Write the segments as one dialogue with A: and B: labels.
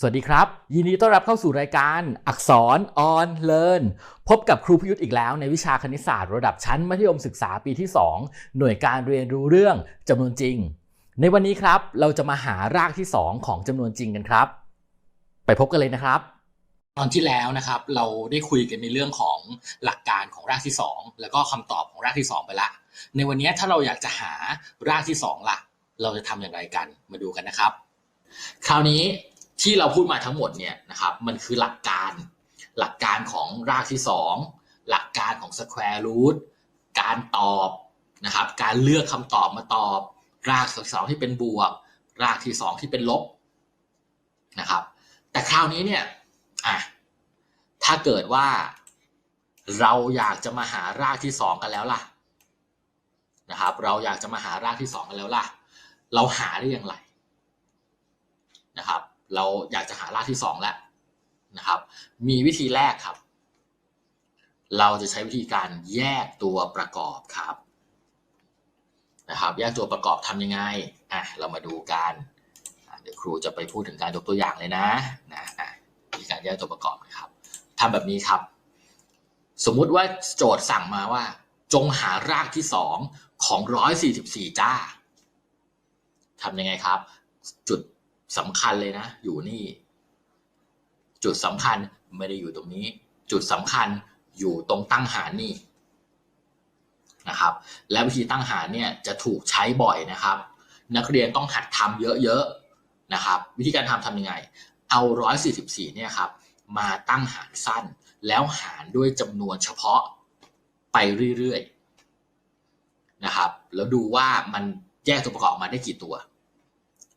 A: สวัสดีครับ ยินดีต้อนรับเข้าสู่รายการอักษรออนเลิร์นพบกับครูพยุทธ์อีกแล้วในวิชาคณิตศาสตร์ระดับชั้นมัธยมศึกษาปีที่ 2 หน่วยการเรียนรู้เรื่องจำนวนจริง ในวันนี้ครับ เราจะมาหารากที่ 2 ของจำนวนจริงกันครับ ไปพบกันเลยนะครับ
B: ตอนที่แล้วนะครับ เราได้คุยกันในเรื่องของหลักการของรากที่ 2 แล้วก็คำตอบของรากที่ 2 ไปละ ในวันนี้ถ้าเราอยากจะหารากที่2ล่ะ เราจะทำอย่างไรกันมาดูกันนะครับ คราวนี้ ที่เราพูดมาทั้งหมดเนี่ยนะครับมันคือหลักการหลักการของรากที่ 2 หลักการของ square root การตอบนะครับการเลือกคำตอบมาตอบ รากที่สองที่เป็นบวก รากที่ 2 ที่เป็นลบนะครับแต่คราวนี้เนี่ยอะถ้าเกิดว่าเราอยากจะมาหารากที่สองกันแล้วล่ะนะครับเราอยากจะมาหารากที่สองกันแล้วล่ะ เราหาได้อย่างไรนะครับ เราอยากจะหารากที่สองแล้วนะครับ มีวิธีแรกครับ เราจะใช้วิธีการแยกตัวประกอบครับนะครับ แยกตัวประกอบทำยังไงอะเรามาดูกันเดี๋ยวครูจะไปพูดถึงการยกตัวอย่างเลยนะนะอะวิธีการแยกตัวประกอบนะครับทำแบบนี้ครับ สมมุติว่าโจทย์สั่งมาว่า จงหารากที่สองของร้อยสี่สิบสี่จ้าทำยังไงครับ จุด สำคัญเลยนะ อยู่นี่ จุดสำคัญไม่ได้อยู่ตรงนี้ จุดสำคัญอยู่ตรงตั้งหารนี่นะครับ และวิธีตั้งหารเนี่ยจะถูกใช้บ่อยนะครับ นักเรียนต้องหัดทำเยอะๆนะครับ วิธีการทำทำยังไง เอา 144เนี่ยครับมาตั้งหารสั้น แล้วหารด้วยจำนวนเฉพาะไปเรื่อยๆนะครับ แล้วดูว่ามันแยกตัวประกอบออกมาได้กี่ตัว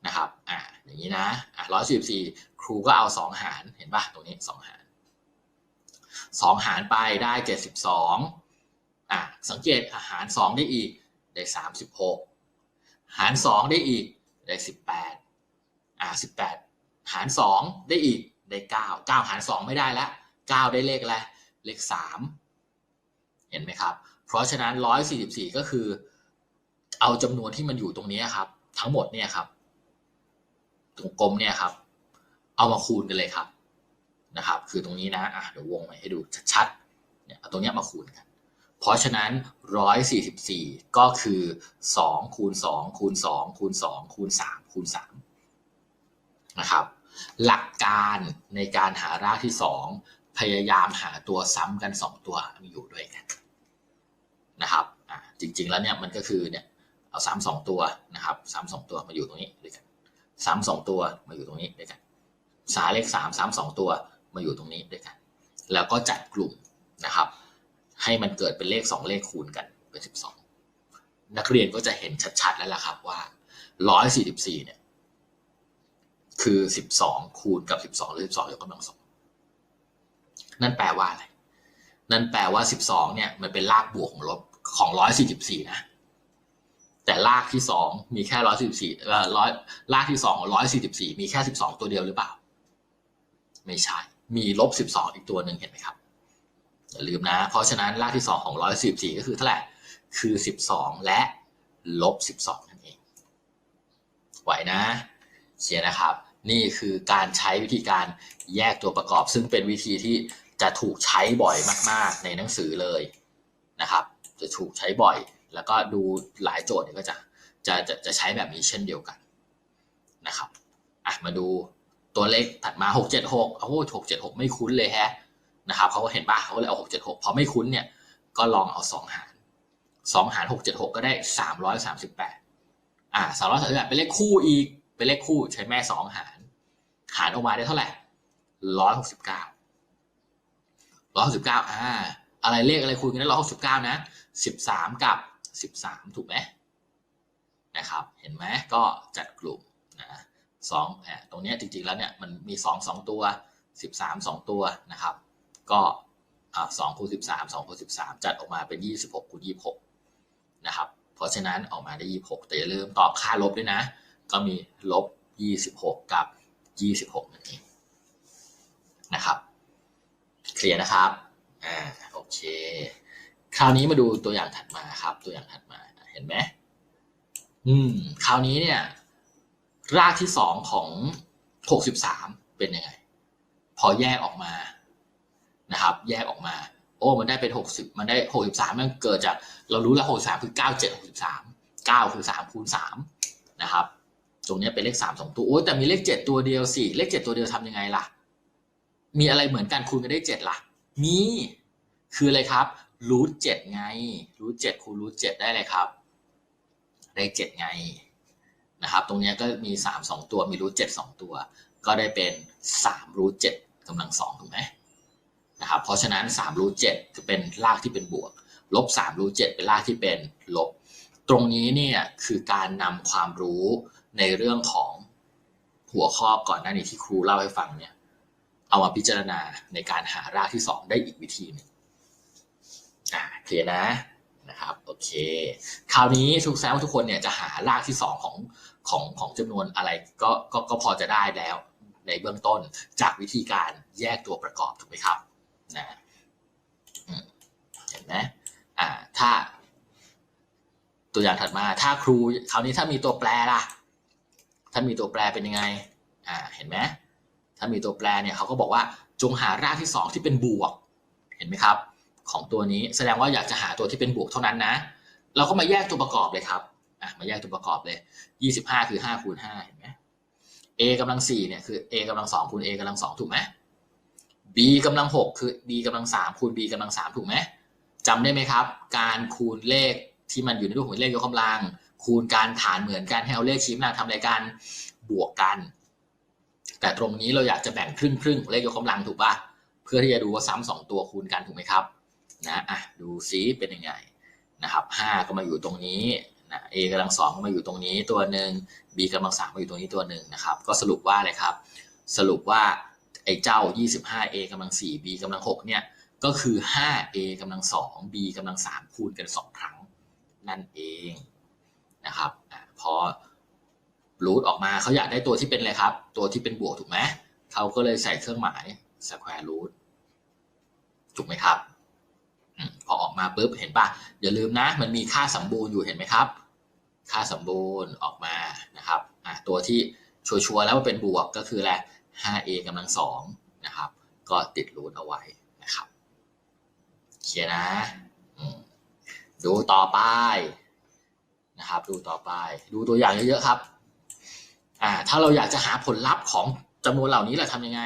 B: นะครับ อ่า อย่างนี้นะอะ144ครูก็เอา2หารเห็นป่ะตรงนี้2หาร2หารไปได้72อะสังเกตอาหาร2ได้อีกได้36หกหาร2ได้อีกได้18อะ18หาร2ได้อีกได้9 9หาร2ไม่ได้แล้ว9ได้เลขอะไรเลข3เห็นไหมครับ เพราะฉะนั้น144ก็คือ เอาจำนวนที่มันอยู่ตรงนี้ครับ ทั้งหมดเนี่ยครับ ตรงกลมเนี่ยครับ เอามาคูณกันเลยครับนะครับ คือตรงนี้นะอะเดี๋ยววงมาให้ดูชัดๆเนี่ยเอาตรงเนี้ยมาคูณกัน เพราะฉะนั้น 144 ก็คือ 2 คูณ 2 คูณ 2 คูณ 2 คูณ 3 คูณ 3 นะครับ หลักการในการหารากที่ 2 พยายามหาตัวซ้ำกัน 2 ตัวมีอยู่ด้วยกันนะครับจริงๆแล้วเนี่ยมันก็คือเนี่ยเอาซ้ำสองตัวนะครับซ้ำสองตัวมาอยู่ตรงนี้ด้วยกัน ซ้ำสองตัวมาอยู่ตรงนี้ด้วยกัน สาเลขสามซ้ำสองตัวมาอยู่ตรงนี้ด้วยกัน แล้วก็จัดกลุ่มนะครับ ให้มันเกิดเป็นเลขสองเลขคูณกันเป็นสิบสองนักเรียนก็จะเห็นชัดๆแล้วล่ะครับว่าร้อยสี่สิบสี่เนี่ยคือสิบสองคูณกับสิบสองหรือสิบสองยกกำลังสองนั่นแปลว่าอะไร นั่นแปลว่าสิบสองเนี่ย มันเป็นรากบวกของลบของร้อยสี่สิบสี่นะ แต่รากที่สองมีแค่ร้อยสิบสี่ร้อยรากที่สองร้อยสี่สิบสี่มีแค่สิบสองตัวเดียวหรือเปล่า ไม่ใช่ มีลบสิบสองอีกตัวหนึ่งเห็นไหมครับอย่าลืมนะ เพราะฉะนั้นรากที่สองของร้อยสิบสี่ก็คือเท่าไหร่คือสิบสองและลบสิบสองนั่นเอง ไหวนะเชียนะครับ นี่คือการใช้วิธีการแยกตัวประกอบ ซึ่งเป็นวิธีที่จะถูกใช้บ่อยมาก ๆ ในหนังสือเลยนะครับ จะถูกใช้บ่อย แล้วก็ดูหลายโจทย์เนี่ยก็จะจะจะจะใช้แบบนี้เช่นเดียวกันนะครับอะมาดูตัวเลขถัดมา 6 7 6โอ้โห6 7 6 ไม่คุ้นเลยแฮะนะครับเขาก็เห็นป่ะเขาก็เลยเอา 6 7 6 พอไม่คุ้นเนี่ยก็ลองเอา 2 หาร 2 หาร 6 7 6 ก็ได้ 338 อ่า338 เป็นเลขคู่อีก เป็นเลขคู่ใช้แม่ 2 หาร หารออกมาได้เท่าไหร่ 169 169 อ่า อะไรเลขอะไรคูณกันได้ 169 นะ 13 กับ 13 ถูกไหมนะครับเห็นไหมก็จัดกลุ่มนะสองตรงนี้จริงๆแล้วเนี่ยมันมี 2 2 ตัว 13 2 ตัวนะครับ ก็สอ่า2คูณ13 2คูณ13จัดออกมาเป็น26คูณ26นะครับ เพราะฉะนั้นออกมาได้26แต่อย่าลืมตอบค่าลบด้วยนะ ก็มีลบ26กับ26นั่นเองนะครับ เคลียร์นะครับ อ่า โอเค คราวนี้มาดูตัวอย่างถัดมาครับ ตัวอย่างถัดมาเห็นไหมอืมคราวนี้เนี่ย รากที่สองของ63เเป็นยังไง พอแยกออกมานะครับ แยกออกมา โอ้ มันได้เป็นหกสิบมันได้หกสิบสามมันเกิดจาก เรารู้แล้วหกสามคือเก้าเจ็ดหกสิบสามเก้าคือสามคูณสามนะครับ ตรงนี้เป็นเลขสามสองตัว โอ้แต่มีเลขเจ็ดตัวเดียวสิเลขเจ็ดตัวเดียวทำยังไงล่ะ มีอะไรเหมือนกันคูณกันได้เจ็ดล่ะ มีคืออะไรครับ รูทเจ็ดไง รูทเจ็ดคูณรูทเจ็ดได้เลยครับ ได้เจ็ดไงนะครับ ตรงนี้ก็มีสามสองตัวมีรูทเจ็ดสองตัว ก็ได้เป็นสามรูทเจ็ดกำลังสองถูกไหมนะครับ เพราะฉะนั้น3รูทเจ็ดคือเป็นรากที่เป็นบวก ลบ3รูทเจ็ดเป็นรากที่เป็นลบ ตรงนี้เนี่ยคือการนำความรู้ในเรื่องของหัวข้อก่อนหน้านี้ที่ครูเล่าให้ฟังเนี่ย เอามาพิจารณาในการหารากที่ 2 ได้อีกวิธีหนึงอ่า เคลียร์นะนะครับโอเค คราวนี้ทุกแซวาทุกคนเนี่ยจะหารากที่2ของของของจำนวนอะไรก็ก็ก็พอจะได้แล้วในเบื้องต้นจากวิธีการแยกตัวประกอบถูกไหมครับนะเห็นไหมอ่าถ้า ตัวอย่างถัดมาถ้าครูคราวนี้ถ้ามีตัวแปรล่ะ ถ้ามีตัวแปรเป็นยังไงอ่าเห็นไหมถ้ามีตัวแปรเนี่ยเขาก็บอกว่าจงหารากที่สองที่เป็นบวก เห็นไหมครับ ของตัวนี้ แสดงว่าอยากจะหาตัวที่เป็นบวกเท่านั้นนะ เราก็มาแยกตัวประกอบเลยครับอะมาแยกตัวประกอบเลยยี่สิบห้าคือห้าคูณห้าเห็นไหม a กำลังสี่เนี่ยคือ a กำลังสองคูณ a กำลังสองถูกไหม b กำลังหกคือ b กำลังสามคูณ b กำลังสามถูกไหมจำได้ไหมครับ การคูณเลขที่มันอยู่ในรูปของเลขยกกำลัง คูณการฐานเหมือนกันให้เอาเลขชี้กำทำอะไรกันบวกกัน แต่ตรงนี้เราอยากจะแบ่งครึ่งครึ่งเลขยกกำลังถูกป่ะเพื่อที่จะดูว่าซ้ำสองตัวคูณกันถูกไหมครับ นะอะดูซิเป็นยังไงนะครับห้าก็มาอยู่ตรงนี้นะ a กำลังสองก็มาอยู่ตรงนี้ตัวหนึ่ง b กำลังสามมาอยู่ตรงนี้ตัวหนึ่งนะครับ ก็สรุปว่าอะไรครับ สรุปว่าไอ้เจ้า 25a กำลัง 4b กำลัง 6 เนี่ย ก็คือ 5a กำลัง 2b กำลัง 3 คูณกัน 2 ครั้ง นั่นเองนะครับอะพอรูทออกมาเขาอยากได้ตัวที่เป็นอะไรครับ ตัวที่เป็นบวกถูกไหม เขาก็เลยใส่เครื่องหมาย square root ถูกไหมครับ พอออกมาปุ๊บเห็นปะอย่าลืมนะ มันมีค่าสมบูรณ์อยู่เห็นไหมครับ ค่าสมบูรณ์ออกมานะครับตัวที่ชัวร์ๆแล้วว่าเป็นบวกก็คืออะไร 5a กำลังสองนะครับ ก็ติดรูทเอาไว้นะครับเขียนนะดูต่อไปนะครับ ดูต่อไป ดูตัวอย่างเยอะๆครับอ่าถ้าเราอยากจะหาผลลัพธ์ของจำนวนเหล่านี้เราทำยังไง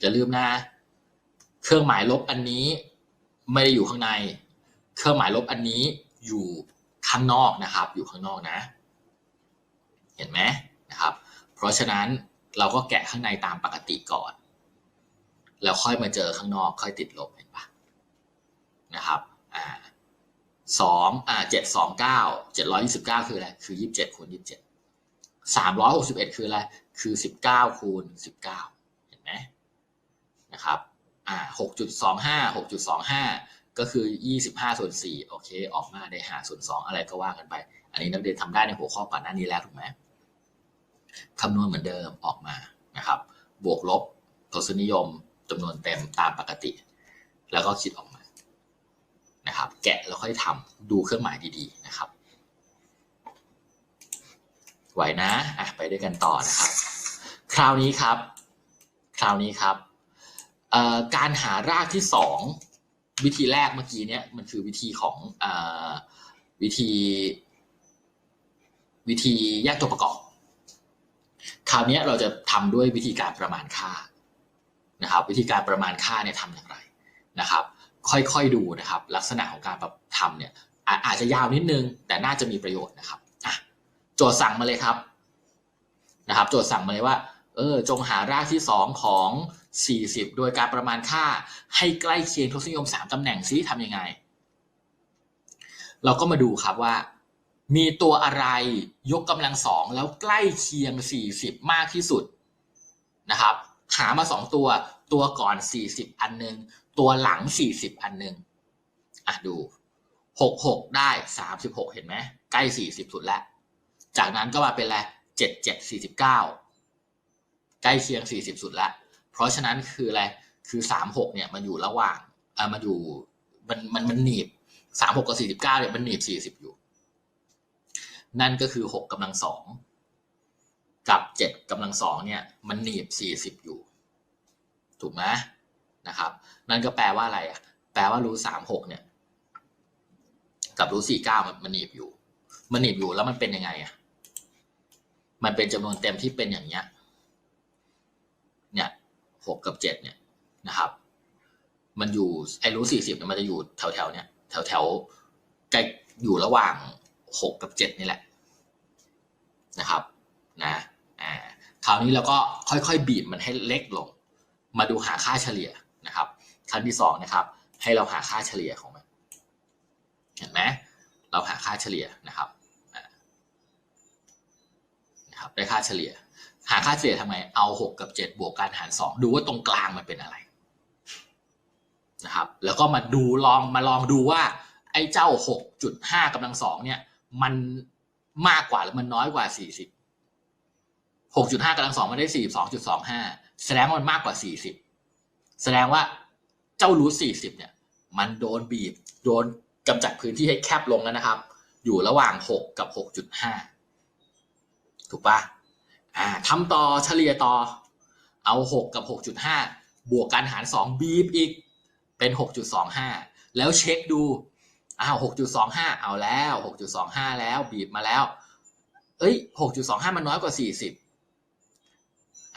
B: อย่าลืมนะ เครื่องหมายลบอันนี้ ไม่ได้อยู่ข้างใน เครื่องหมายลบอันนี้อยู่ข้างนอกนะครับ อยู่ข้างนอกนะ เห็นไหมนะครับ เพราะฉะนั้นเราก็แกะข้างในตามปกติก่อน แล้วค่อยมาเจอข้างนอก ค่อยติดลบเห็นปะนะครับอ่าสองอ่าเจ็ดสองเก้าเจ็ดร้อยยี่สิบเก้าคืออะไรคือยี่สิบเจ็ดคูณยี่สิบเจ็ดสามร้อยหกสิบเอ็ดคืออะไรคือสิบเก้าคูณสิบเก้าเห็นไหมนะครับ อ่าหกจุดสองห้าหกจุดสองห้าก็คือยี่สิบห้าส่วนสี่โอเค ออกมาได้หาส่วนสองอะไรก็ว่ากันไป อันนี้นักเรียนทำได้ในหัวข้อก่อนหน้านี้แล้วถูกไหมคำนวณเหมือนเดิมออกมานะครับ บวกลบทศนิยมจำนวนเต็มตามปกติ แล้วก็คิดออกมานะครับ แกะแล้วค่อยทำดูเครื่องหมายดีๆนะครับ ไหวนะอะไปด้วยกันต่อนะครับ คราวนี้ครับ คราวนี้ครับ การหารากที่สองวิธีแรกเมื่อกี้เนี่ยมันคือวิธีของอวิธี วิธีแยกตัวประกอบ คราวนี้เราจะทำด้วยวิธีการประมาณค่านะครับ วิธีการประมาณค่าเนี่ยทำอย่างไรนะครับ ค่อยๆดูนะครับ ลักษณะของการแบบทำเนี่ยอาอาจจะยาวนิดนึง แต่น่าจะมีประโยชน์นะครับโจทย์สั่งมาเลยครับนะครับ โจทย์สั่งมาเลยว่า เออ จงหารากที่สองของ 40 โดยการประมาณค่าให้ใกล้เคียงทศนิยม 3ตำแหน่งซิทำยังไง เราก็มาดูครับว่า มีตัวอะไรยกกำลังสองแล้วใกล้เคียง 40 มากที่สุดนะครับ หามาสองตัวตัวก่อน 40 อันหนึ่งตัวหลัง 40 อันหนึงอะดู 66 ได้ 36 เห็นไหมใกล้ 40 สุดแล้ว จากนั้นก็มาเป็นอะไร 77 49 ใกล้เคียง 40 สุดแล้ว เพราะฉะนั้นคืออะไรคือ36เนี่ยมันอยู่ระหว่างอ่ามันอยู่มันมันมันหนีบ36กับ49เก้าเนี่ยมันหนีบ40อยู่ นั่นก็คือ6กกำลังสองกับเจ็ดกำลังสองเนี่ยมันหนีบสี่สิบอยู่ ถูกไหมนะครับ นั่นก็แปลว่าอะไรอะแปลว่ารูสามหกเนี่ย กับรูสี่เก้ามันมันหนีบอยู่ มันหนีบอยู่แล้วมันเป็นยังไงอะมันเป็นจำนวนเต็มที่เป็นอย่างเนี้ยเนี่ย หกกับเจ็ดเนี่ยนะครับ มันอยู่ไอ้รูสี่สิบเนี่ยมันจะอยู่แถวแถวๆเนี่ยแถวแถวๆใกล้อยู่ระหว่างหกกับเจ็ดนี่แหละนะครับนะอ่าคราวนี้เราก็ค่อยๆบีบมันให้เล็กลง มาดูหาค่าเฉลี่ยนะครับขั้นที่สองนะครับ ให้เราหาค่าเฉลี่ยของมันเห็นไหมเราหาค่าเฉลี่ยนะครับนะครับได้ค่าเฉลี่ย หาค่าเฉลี่ยทำไมเอาหกกับเจ็ดบวกกันหารสองดูว่าตรงกลางมันเป็นอะไรนะครับ แล้วก็มาดูลองมาลองดูว่า ไอ้เจ้าหกจุดห้ากำลังสองเนี่ย มันมากกว่าหรือมันน้อยกว่าสี่สิบหกจุดห้ากำลังสองมันได้สี่สองจุดสองห้าแสดงว่ามันมากกว่าสี่สิบแสดงว่าเจ้ารูทสี่สิบเนี่ย มันโดนบีบ โดนกำจัดพื้นที่ให้แคบลงแล้วนะครับ อยู่ระหว่างหกกับหกจุดห้าถูกปะ อ่าทำต่อเฉลี่ยต่อ เอาหกกับหกจุดห้าบวกกันหารสองบีบอีก เป็นหกจุดสองห้าแล้วเช็คดู อ้าวหกจุดสองห้าเอาแล้วหกจุดสองห้าแล้วบีบมาแล้ว เอ้ยหกจุดสองห้ามันน้อยกว่าสี่สิบ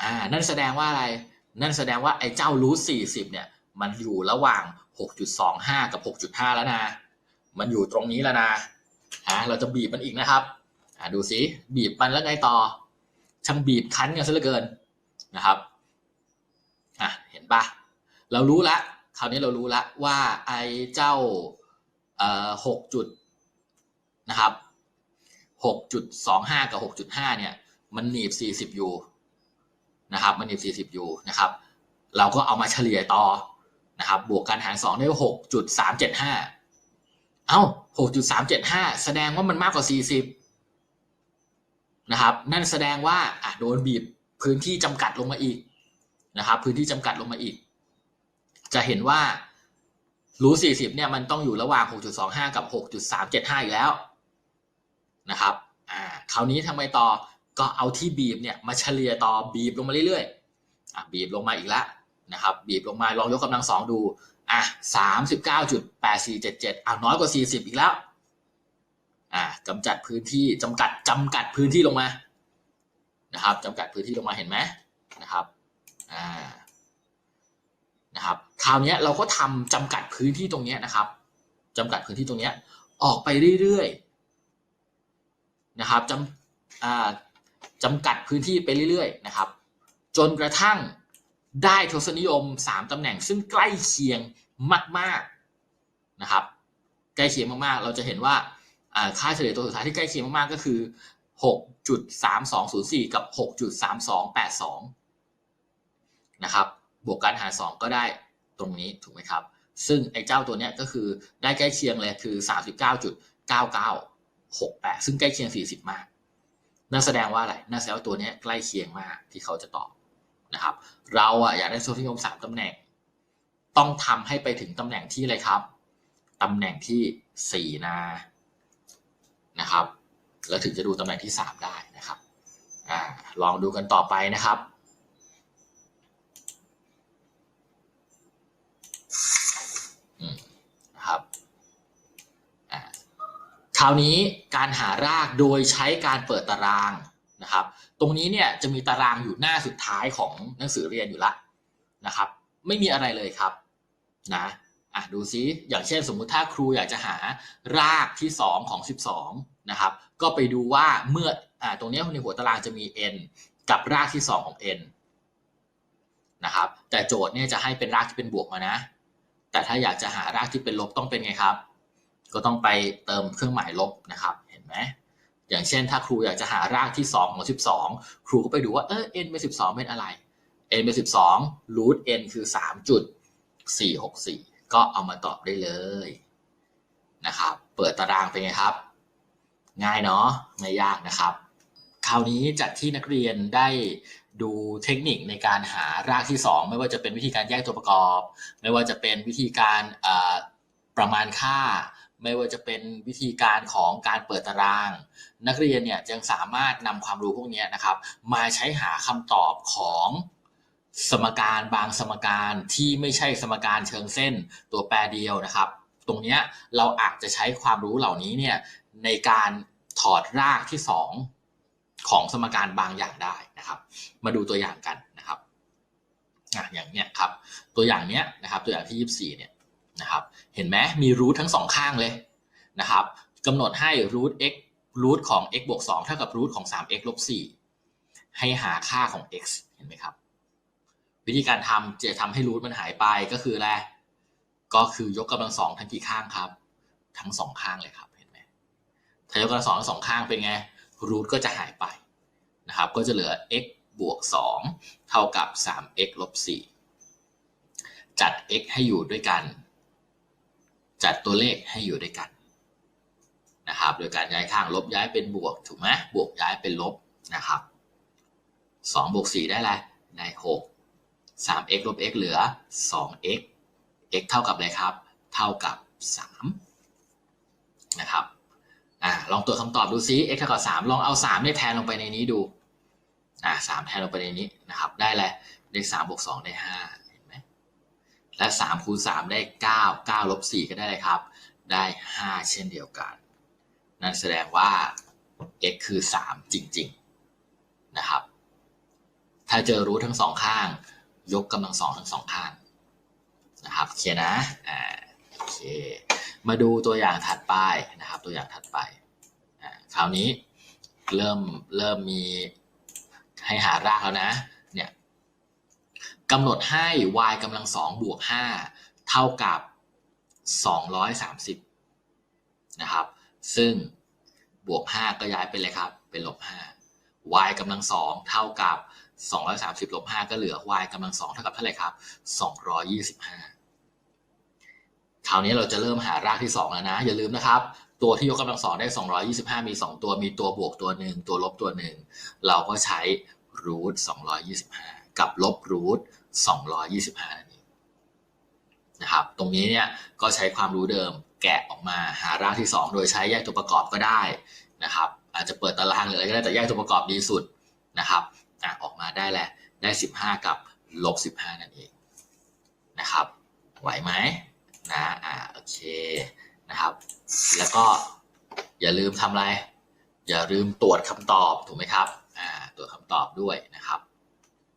B: อ่า นั่นแสดงว่าอะไร นั่นแสดงว่าไอ้เจ้ารูทสี่สิบเนี่ย มันอยู่ระหว่างหกจุดสองห้ากับหกจุดห้าแล้วนะ มันอยู่ตรงนี้แล้วนะอ่าเราจะบีบมันอีกนะครับ อ่าดูสิ บีบมันแล้วไงต่อ ช่างบีบคั้นกันซะเหลือเกินนะครับอะเห็นปะเรารู้ละคราวนี้เรารู้ละว่าไอ้เจ้าเอ่อหกจุดนะครับหกจุดสองห้ากับหกจุดห้าเนี่ย มันหนีบสี่สิบยูนะครับ มันหนีบสี่สิบยูนะครับ เราก็เอามาเฉลี่ยต่อนะครับ บวกกันหารสองได้หกจุดสามเจ็ดห้าเอ้าหกจุดสามเจ็ดห้าแสดงว่ามันมากกว่าสี่สิบ นะครับ นั่นแสดงว่าอะโดนบีบพื้นที่จำกัดลงมาอีกนะครับ พื้นที่จำกัดลงมาอีก จะเห็นว่ารูท40เนี่ยมันต้องอยู่ระหว่าง 6.25 กับ 6.375 อีกแล้วนะครับ อ่า คราวนี้ทำไมต่อ ก็เอาที่บีบเนี่ยมาเฉลี่ยต่อบีบลงมาเรื่อยๆ อะบีบลงมาอีกแล้วนะครับ บีบลงมาลองยกกำลังสองดู อะ 39.8477อะน้อยกว่า 40 อีกแล้ว อ่ากำจัดพื้นที่จำกัดจำกัดพื้นที่ลงมานะครับจำกัดพื้นที่ลงมาเห็นไหมนะครับอ่านะครับคราวนี้เราก็ทำจำกัดพื้นที่ตรงนี้นะครับจำกัดพื้นที่ตรงนี้ออกไปเรื่อยๆนะครับจำอ่าจำกัดพื้นที่ไปเรื่อยๆนะครับ จนกระทั่งได้ทศนิยม 3ตำแหน่ง ซึ่งใกล้เคียงมากๆนะครับ ใกล้เคียงมากๆ เราจะเห็นว่า ค่าเฉลี่ยตัวสุดท้ายที่ใกล้เคียงมากๆก็คือ 6.3204 กับ 6.3282 นะครับ บวกกันหารสองก็ได้ตรงนี้ถูกไหมครับ ซึ่งไอ้เจ้าตัวเนี้ยก็คือได้ใกล้เคียงเลยคือ 39.9968 ซึ่งใกล้เคียง 40 มาก นั่นแสดงว่าอะไร นั่นแสดงว่าตัวเนี้ยใกล้เคียงมากที่เขาจะตอบนะครับ เราอะอยากได้ทศนิยม 3ตำแหน่ง ต้องทำให้ไปถึงตำแหน่งที่อะไรครับ ตำแหน่งที่ 4 นะ นะครับ แล้วถึงจะดูตำแหน่งที่ 3 ได้นะครับอลองดูกันต่อไปนะครับนะครับคราวนี้การหารากโดยใช้การเปิดตารางนะครับ ตรงนี้เนี่ยจะมีตารางอยู่หน้าสุดท้ายของหนังสือเรียนอยู่ละนะครับ ไม่มีอะไรเลยครับนะ อะดูซิอย่างเช่นสมมุติถ้าครูอยากจะหารากที่ 2 ของ 12 นะครับ ก็ไปดูว่าเมื่ออ่าตรงนี้ในหัวตารางจะมี n กับรากที่ 2 ของ n นะครับ แต่โจทย์เนี่ยจะให้เป็นรากที่เป็นบวกมานะ แต่ถ้าอยากจะหารากที่เป็นลบต้องเป็นไงครับ ก็ต้องไปเติมเครื่องหมายลบนะครับ เห็นไหมอย่างเช่น ถ้าครูอยากจะหารากที่ 2 ของ 12 ครูก็ไปดูว่าเออ n เป็น 12 เป็นอะไร n เป็น 12 root n คือ 3.464 ก็เอามาตอบได้เลยนะครับ เปิดตารางเป็นไงครับ ง่ายเนาะไม่ยากนะครับ คราวนี้จากที่นักเรียนได้ดูเทคนิคในการหารากที่ 2 ไม่ว่าจะเป็นวิธีการแยกตัวประกอบ ไม่ว่าจะเป็นวิธีการประมาณค่า ไม่ว่าจะเป็นวิธีการของการเปิดตาราง นักเรียนเนี่ยยังสามารถนำความรู้พวกนี้นะครับ มาใช้หาคำตอบของ สมการบางสมการที่ไม่ใช่สมการเชิงเส้นตัวแปรเดียวนะครับ ตรงนี้เราอาจจะใช้ความรู้เหล่านี้เนี่ยในการถอดรากที่สองของสมการบางอย่างได้นะครับ มาดูตัวอย่างกันนะครับอะอย่างเนี้ยครับ ตัวอย่างเนี้ยนะครับตัวอย่างที่ 24เนี่ยนะครับเห็นไหมมีรูททั้งสองข้างเลยนะครับกำหนดให้รูท x รูทของ x บวก2เท่ากับรูทของ 3x ลบ4ให้หาค่าของ x เห็นไหมครับ วิธีการทำจะทำให้รูทมันหายไปก็คืออะไรก็คือยกกำลังสองทั้งกี่ข้างครับ ทั้งสองข้างเลยครับเห็นไหมถ้ายกกำลังสองทั้งสองข้างเป็นไงรูทก็จะหายไปนะครับ ก็จะเหลือ x บวก 2 เท่ากับ 3x ลบ 4 จัด x ให้อยู่ด้วยกัน จัดตัวเลขให้อยู่ด้วยกันนะครับ โดยการย้ายข้างลบย้ายเป็นบวกถูกไหมบวกย้ายเป็นลบนะครับ2บวก4ได้อะไรได้ 6 3x ลบ x เหลือ 2x x เท่ากับอะไรครับ เท่ากับ 3 นะครับอ่าลองตรวจคำตอบดูซิ x เท่ากับ 3 ลองเอา3เนี่ยแทนลงไปในนี้ดูอ่า3แทนลงไปในนี้นะครับ ได้และไรได้3บวก2ได้5เห็นไหมและ 3 คูณ 3 ได้ 9 9ลบ4ก็ได้เลยครับ ได้ 5 เช่นเดียวกัน นั่นแสดงว่า x คือ 3 จริง ๆ นะครับ ถ้าเจอรูททั้งสองข้าง ยกกำลังสองทั้งสองข้างนะครับโอเคนะอ่าโอเคมาดูตัวอย่างถัดไปนะครับ ตัวอย่างถัดไปอ่าคราวนี้เริ่มเริ่มมีให้หารากแล้วนะเนี่ยกำหนดให้ y กำลังสองบวกห้าเท่ากับสองร้อยสามสิบนะครับ ซึ่งบวกห้าก็ย้ายเป็นเลยครับ เป็นลบห้า y กำลังสองเท่ากับ 230ลบ5ก็เหลือ y กำลังสองเท่ากับเท่าไหร่ครับ 225 คราวนี้เราจะเริ่มหารากที่ 2 แล้วนะ อย่าลืมนะครับ ตัวที่ยกกำลังสองได้ 225 มี 2 ตัว มีตัวบวกตัวหนึ่งตัวลบตัวหนึ่งเราก็ใช้รูท225 กับลบรูท225นั่นเองนะครับ ตรงนี้เนี่ยก็ใช้ความรู้เดิมแกะออกมาหารากที่ 2 โดยใช้แยกตัวประกอบก็ได้นะครับ อาจจะเปิดตารางหรืออะไรก็ได้แต่แยกตัวประกอบดีสุดนะครับ อะออกมาได้แหละ ได้ 15 กับลบ15 นั่นเองนะครับ ไหวไหมนะอ่าโอเคนะครับ แล้วก็อย่าลืมทำอะไร อย่าลืมตรวจคำตอบถูกไหมครับอ่าตรวจคำตอบด้วยนะครับ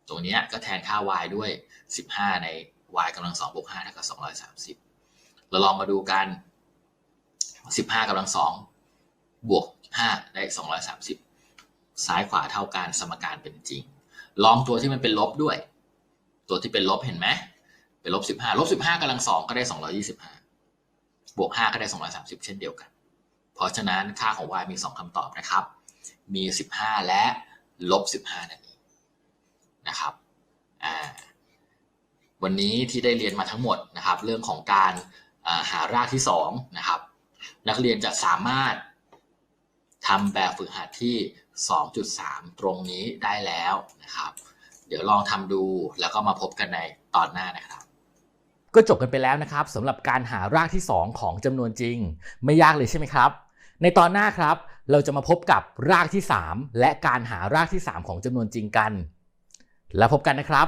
B: ตรงนี้ก็แทนค่า y ด้วย 15 ใน y กำลัง2บวก5เท่ากับ 230 เราลองมาดูกัน 15กำลัง2บวก5ได้ 230 ซ้ายขวาเท่ากันสมการเป็นจริง ลองตัวที่มันเป็นลบด้วย ตัวที่เป็นลบเห็นไหมเป็นลบสิบห้าลบสิบห้ากำลังสองก็ได้สองร้อยี่สิบห้าบวกห้าก็ได้สองร้อยสามสิบเช่นเดียวกัน เพราะฉะนั้นค่าของ y มีสองคำตอบนะครับ มีสิบห้าและลบสิบห้านั่นเองนะครับอ่าวันนี้ที่ได้เรียนมาทั้งหมดนะครับ เรื่องของการาหารากที่สองนะครับ นักเรียนจะสามารถทำแบบฝึกหัดที่ 2.3 ตรงนี้ได้แล้วนะครับ เดี๋ยวลองทำดูแล้วก็มาพบกันในตอนหน้านะครับ
A: ก็จบกันไปแล้วนะครับสำหรับการหารากที่ 2 ของจำนวนจริง ไม่ยากเลยใช่ไหมครับ ในตอนหน้าครับ เราจะมาพบกับรากที่ 3 และการหารากที่ 3 ของจำนวนจริงกัน แล้วพบกันนะครับ